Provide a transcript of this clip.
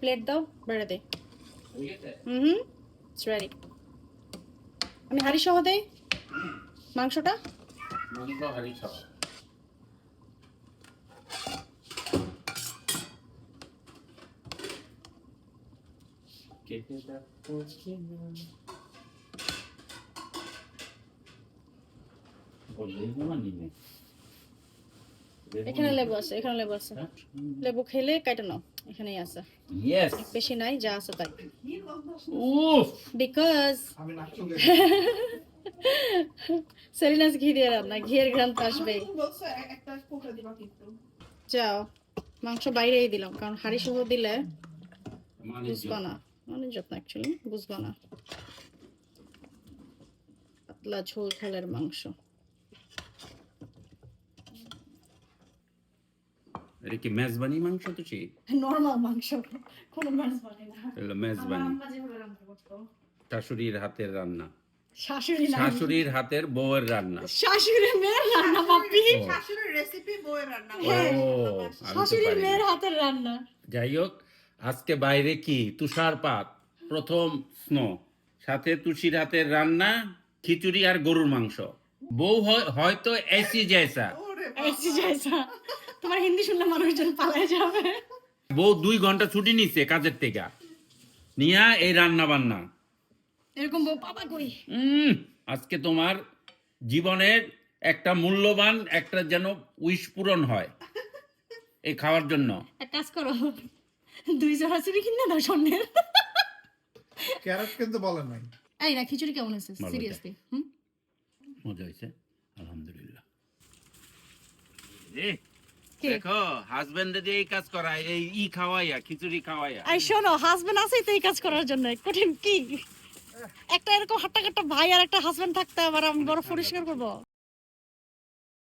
Plate দাও, বেড়ে দে। হুম হুম ready আমি হাড়ি সহ দেই? মাংসটা? মাংস, হাড়ি সহ। কেটে দেখো বললেই না নিবে এখানে লেবু। আছে এখানে লেবু আছে। লেবু খেলে কাটা নাও এখানেই আছে। ইয়েস বেশি নাই যা আছে তাই। উফ! বিকজ সেলিনাস ঘি দিয়ে রান্না ঘিয়ের দিবা কিন্তু। যাও মাংস বাইরেই দিলাম কারণ হাড়ি সহ দিলে মানে বুঝবা না। মানে যত্ন অ্যাকচুয়ালি বুঝবা না। পাতলা ঝোল ঝোলের মাংস। এটা কি মেজবানি মাংস তো সে নর্মাল মাংস কোনো না। এটা মেজবানি শাশুড়ির হাতের রান্না। শাশুড়ি শাশুড়ির হাতের বউয়ের রান্না। শাশুড়ি মেয়ের রান্না বাপি। শাশুড়ির রেসিপি বইয়ের রান্না। তো শাশুড়ির মেয়ের হাতের রান্না। যাই হোক আজকে বাইরে কি? তুষারপাত প্রথম স্নো সাথে তুষির হাতের রান্না খিচুড়ি আর গরুর মাংস। বউ হয়- হয়তো এসি জেসা এসি তোমার হিন্দি শুনলে মানুষজন পালায় যাবে। বউ দুই ঘণ্টা ছুটি নিচ্ছে কাজের থেকে। নিয়া এই রান্না বান্না এরকম বউ বাবা কই? আজকে তোমার জীবনের একটা মূল্যবান একটা যেন উইশ পূরণ হয় এই খাওয়ার জন্য। এক কাজ করো দুই জোড়া চুরি কিনে দাও স্বর্ণের। ক্যারেট কিন্তু বলেন নাই। এই না খিচুড়ি কেমন হয়েছে? ভালো সিরিয়াসলি হুম? মজা হয়েছে আলহামদুলিল্লাহ? দেখো হাজবেন্ড দিয়ে এই কাজ করায় এই ই খাওয়াইয়া খিচুড়ি খাওয়াইয়া। এই শোনো হাজবেন্ড আছেই তো এই কাজ করার জন্য কঠিন কি? একটা এরকম হাট্টা কাট্টা ভাই আর একটা হাজবেন্ড থাকতে আবার আমি বড় পরিষ্কার করব।